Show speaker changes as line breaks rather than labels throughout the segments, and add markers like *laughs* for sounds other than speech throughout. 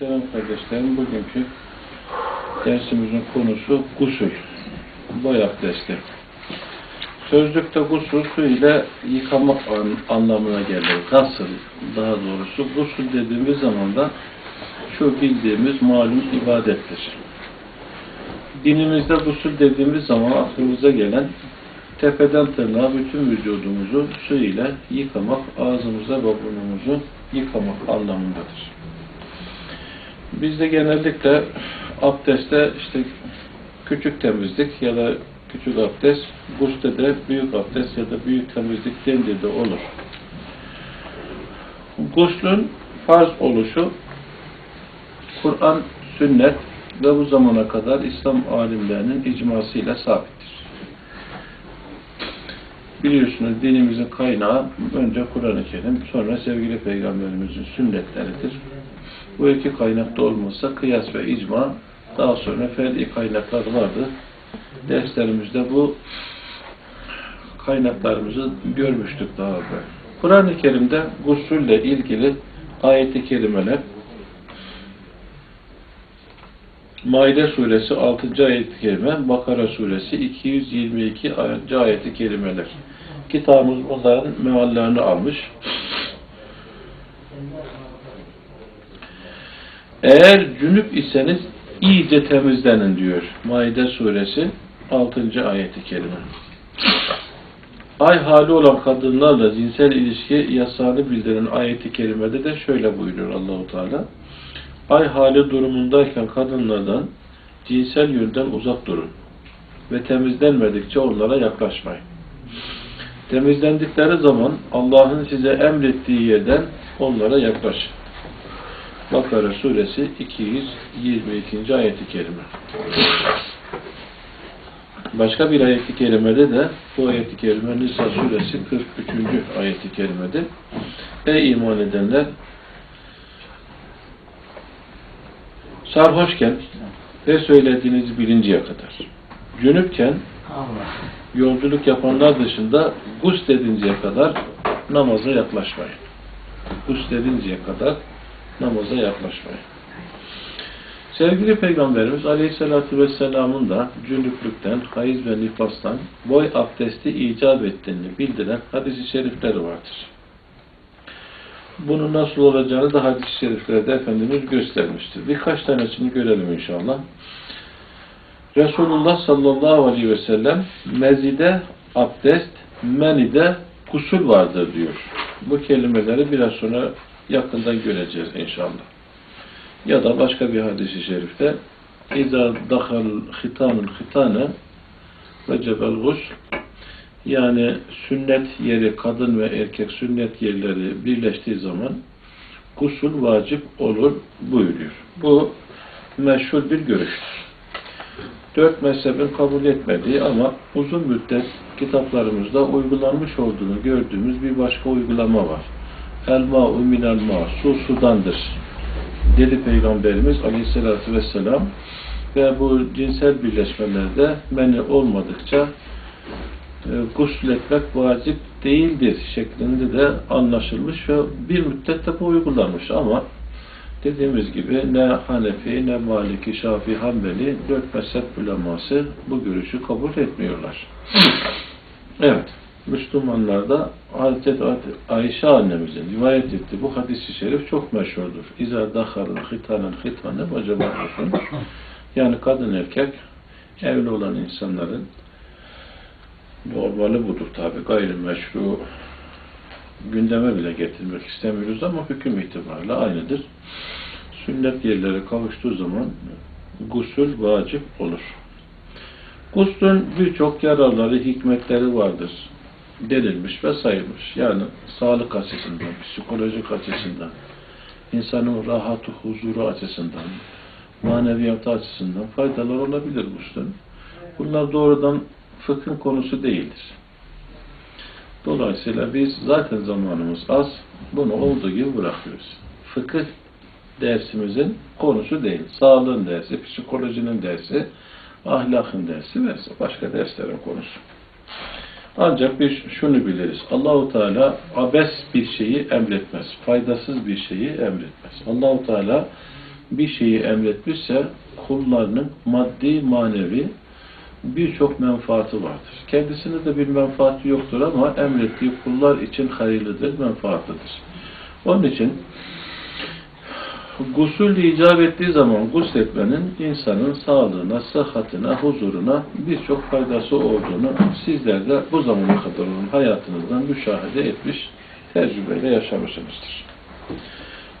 Muhterem kardeşlerim, bugünkü dersimizin konusu gusül. Boy abdesti. Sözlükte gusül su ile yıkamak an- anlamına gelir. Nasıl? Daha doğrusu gusül dediğimiz zaman da şu bildiğimiz malum ibadettir. Dinimizde gusül dediğimiz zaman aklımıza gelen tepeden tırnağa bütün vücudumuzu su ile yıkamak, ağzımıza ve burnumuzu yıkamak anlamındadır. Bizde genellikle abdestte işte küçük temizlik ya da küçük abdest, guste de büyük abdest ya da büyük temizlik dendiği de olur. Guslün farz oluşu Kur'an, sünnet ve bu zamana kadar İslam alimlerinin icmasıyla sabittir. Biliyorsunuz dinimizin kaynağı önce Kur'an-ı Kerim, sonra sevgili Peygamberimizin sünnetleridir. Bu iki kaynakta olmazsa kıyas ve icma, daha sonra fer'i kaynaklar vardı. Derslerimizde bu kaynaklarımızı görmüştük daha evvel. Kur'an-ı Kerim'de gusülle ilgili ayet-i kerimeler Maide suresi 6. ayet-i kerime, Bakara suresi 222. ayet- ayet-i kerimeler. Kitabımız bunların meallerini almış. Eğer cünüp iseniz iyice temizlenin diyor. Maide suresi 6. ayeti kerime. Ay hali olan kadınlarla cinsel ilişki yasağını bildiren ayeti kerimede de şöyle buyuruyor Allahu Teala. Ay hali durumundayken kadınlardan cinsel yönden uzak durun ve temizlenmedikçe onlara yaklaşmayın. Temizlendikleri zaman Allah'ın size emrettiği yerden onlara yaklaşın. Bakara suresi 222. ayeti kerime. Başka bir ayeti kerimede de bu ayeti kerime Nisa suresi 43. ayeti kerimede Ey iman edenler sarhoşken ve söylediğinizi bilinceye kadar cünüpken yolculuk yapanlar dışında gusledinceye kadar namaza yaklaşmayın. Gusledinceye kadar namaza yaklaşmayın. Sevgili Peygamberimiz Aleyhisselatü Vesselam'ın da cünüplükten, hayız ve nifastan boy abdesti icap ettiğini bildiren hadis-i şerifleri vardır. Bunun nasıl olacağını da hadis-i şeriflerde Efendimiz göstermiştir. Birkaç tanesini görelim inşallah. Resulullah sallallahu aleyhi ve sellem mezide abdest, menide kusul vardır diyor. Bu kelimeleri biraz sonra yakından göreceğiz inşallah. Ya da başka bir hadis-i şerifte dakal hitanul hitane ve cebel gus yani sünnet yeri kadın ve erkek sünnet yerleri birleştiği zaman gusul vacip olur buyuruyor. Bu meşhur bir görüştür. Dört mezhebin kabul etmediği ama uzun müddet kitaplarımızda uygulanmış olduğunu gördüğümüz bir başka uygulama var. El ma'u minel ma, su sudandır. Dedi Peygamberimiz aleyhissalatü vesselam ve bu cinsel birleşmelerde meni olmadıkça e, gusletmek vacip değildir şeklinde de anlaşılmış ve bir müddet de bu uygulanmış ama dediğimiz gibi ne Hanefi, ne Maliki, Şafii, Hanbeli dört mezhep uleması bu görüşü kabul etmiyorlar. Evet. Müslümanlarda Hazreti Ayşe annemizin rivayet ettiği bu hadis-i şerif çok meşhurdur. İza dakharın hitanen hitane acaba yani kadın erkek evli olan insanların normali budur tabi gayrimeşru gündeme bile getirmek istemiyoruz ama hüküm itibariyle aynıdır. Sünnet yerlere kavuştuğu zaman gusül vacip olur. Guslün birçok yararları, hikmetleri vardır denilmiş ve sayılmış. Yani sağlık açısından, psikolojik açısından, insanın rahatı, huzuru açısından, maneviyatı açısından faydalar olabilir guslün. Bunlar doğrudan fıkhın konusu değildir. Dolayısıyla biz zaten zamanımız az, bunu olduğu gibi bırakıyoruz. Fıkıh dersimizin konusu değil. Sağlığın dersi, psikolojinin dersi, ahlakın dersi ve başka derslerin konusu. Ancak biz şunu biliriz. Allahu Teala abes bir şeyi emretmez. Faydasız bir şeyi emretmez. Allahu Teala bir şeyi emretmişse kullarının maddi manevi birçok menfaati vardır. Kendisine de bir menfaati yoktur ama emrettiği kullar için hayırlıdır, menfaatlidir. Onun için gusül icap ettiği zaman gusletmenin insanın sağlığına, sıhhatine, huzuruna birçok faydası olduğunu sizler de bu zamana kadar olan hayatınızdan müşahede etmiş, tecrübeyle yaşamışsınızdır.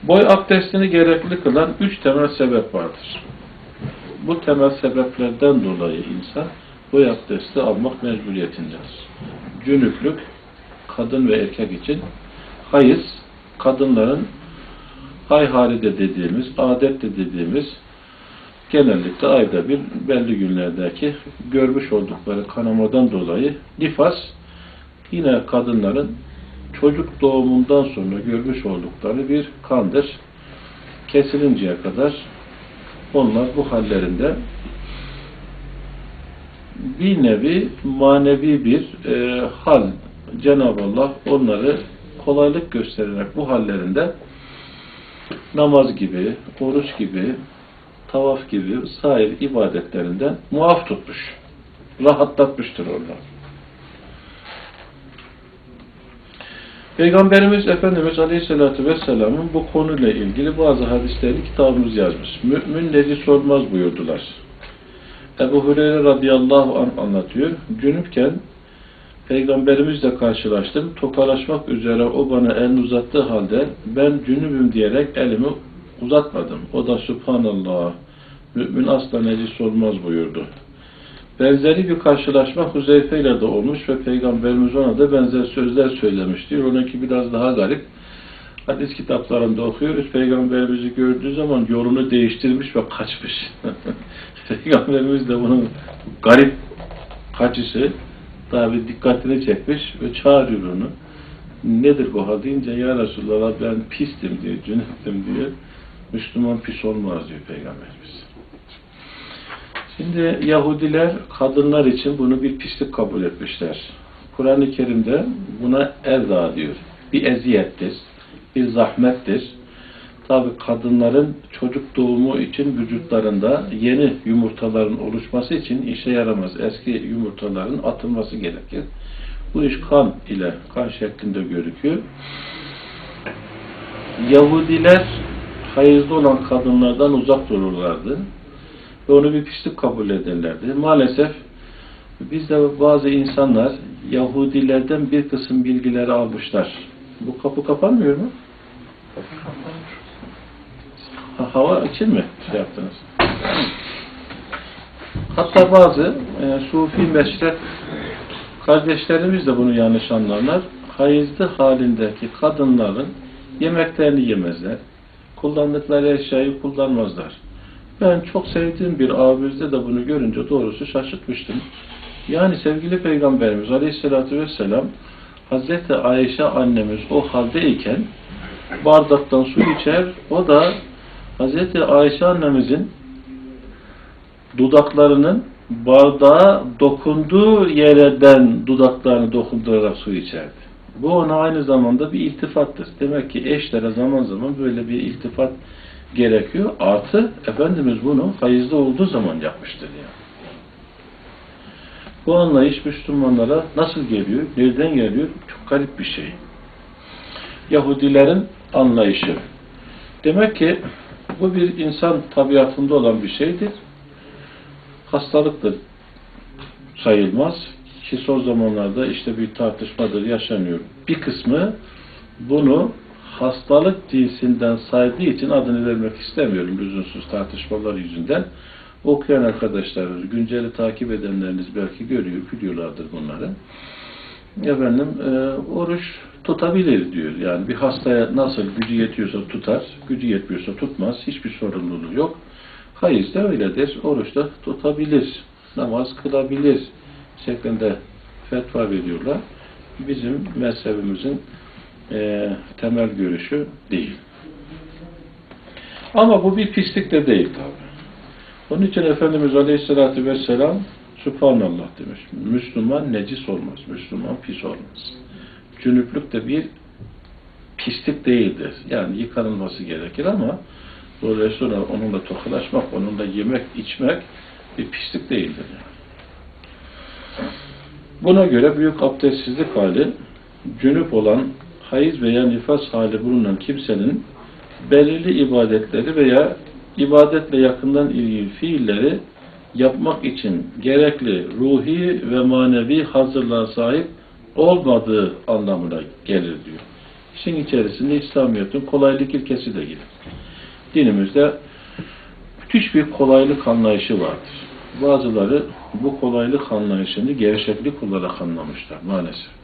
Boy abdestini gerekli kılan üç temel sebep vardır. Bu temel sebeplerden dolayı insan boy abdesti almak mecburiyetindedir. Cünüplük, kadın ve erkek için hayız, kadınların hayhalide dediğimiz, adette dediğimiz genellikle ayda bir belli günlerdeki görmüş oldukları kanamadan dolayı nifas yine kadınların çocuk doğumundan sonra görmüş oldukları bir kandır. Kesilinceye kadar onlar bu hallerinde bir nevi manevi bir e, hal Cenab-ı Allah onları kolaylık göstererek bu hallerinde namaz gibi, oruç gibi, tavaf gibi sair ibadetlerinden muaf tutmuş. Rahatlatmıştır onlar. Peygamberimiz Efendimiz Aleyhisselatü Vesselam'ın bu konuyla ilgili bazı hadislerini kitabımız yazmış. Mümin necis olmaz buyurdular. Ebu Hureyre radıyallahu anh anlatıyor. Cünüpken Peygamberimizle karşılaştım. Tokalaşmak üzere o bana elini uzattığı halde ben cünübüm diyerek elimi uzatmadım. O da Subhanallah, mümin asla necis olmaz buyurdu. Benzeri bir karşılaşma Huzeyfe ile de olmuş ve Peygamberimiz ona da benzer sözler söylemiş diyor. Onunki biraz daha garip. Hadis kitaplarında okuyoruz. Peygamberimizi gördüğü zaman yolunu değiştirmiş ve kaçmış. *laughs* Peygamberimiz de bunun garip kaçışı tabi dikkatini çekmiş ve çağırıyor onu. Nedir bu hal deyince ya Resulallah ben pistim diyor, cünüptüm diyor. Müslüman pis olmaz diyor Peygamberimiz. Şimdi Yahudiler kadınlar için bunu bir pislik kabul etmişler. Kur'an-ı Kerim'de buna erza diyor. Bir eziyettir, bir zahmettir. Tabi kadınların çocuk doğumu için vücutlarında yeni yumurtaların oluşması için işe yaramaz. Eski yumurtaların atılması gerekir. Bu iş kan ile, kan şeklinde görüküyor. Yahudiler hayızlı olan kadınlardan uzak dururlardı. Ve onu bir pislik kabul ederlerdi. Maalesef bizde bazı insanlar Yahudilerden bir kısım bilgileri almışlar. Bu kapı kapanmıyor mu? Ha, hava için mi şey yaptınız? Hatta bazı e, Sufi meşrep kardeşlerimiz de bunu yanlış anlarlar. Hayızlı halindeki kadınların yemeklerini yemezler. Kullandıkları eşyayı kullanmazlar. Ben çok sevdiğim bir abimizde de bunu görünce doğrusu şaşırtmıştım. Yani sevgili Peygamberimiz Aleyhisselatü Vesselam Hazreti Ayşe annemiz o haldeyken bardaktan su içer. O da Hazreti Ayşe annemizin dudaklarının bardağa dokunduğu yerden dudaklarını dokundurarak su içerdi. Bu ona aynı zamanda bir iltifattır. Demek ki eşlere zaman zaman böyle bir iltifat gerekiyor. Artı Efendimiz bunu hayızda olduğu zaman yapmıştır yani. Bu anlayış Müslümanlara nasıl geliyor? Nereden geliyor? Çok garip bir şey. Yahudilerin anlayışı. Demek ki bu bir insan tabiatında olan bir şeydir. Hastalıktır sayılmaz. Ki son zamanlarda işte bir tartışmadır yaşanıyor. Bir kısmı bunu hastalık cinsinden saydığı için adını vermek istemiyorum lüzumsuz tartışmalar yüzünden. Okuyan arkadaşlarımız, günceli takip edenleriniz belki görüyor, biliyorlardır bunları. Efendim, e, oruç tutabilir diyor. Yani bir hastaya nasıl gücü yetiyorsa tutar, gücü yetmiyorsa tutmaz. Hiçbir sorumluluğu yok. Hayız da öyledir. Oruç da tutabilir. Namaz kılabilir şeklinde fetva veriyorlar. Bizim mezhebimizin e, temel görüşü değil. Ama bu bir pislik de değil tabi. Onun için Efendimiz Aleyhisselatü Vesselam Subhanallah demiş. Müslüman necis olmaz. Müslüman pis olmaz. Cünüplük de bir pislik değildir. Yani yıkanılması gerekir ama Dolayısıyla onunla tokalaşmak, onunla yemek, içmek bir pislik değildir. Yani. Buna göre büyük abdestsizlik hali, cünüp olan, hayız veya nifas hali bulunan kimsenin belirli ibadetleri veya ibadetle yakından ilgili fiilleri yapmak için gerekli ruhi ve manevi hazırlığa sahip olmadığı anlamına gelir diyor. İşin içerisinde İslamiyet'in kolaylık ilkesi de gelir. Dinimizde müthiş bir kolaylık anlayışı vardır. Bazıları bu kolaylık anlayışını gevşeklik olarak anlamışlar maalesef.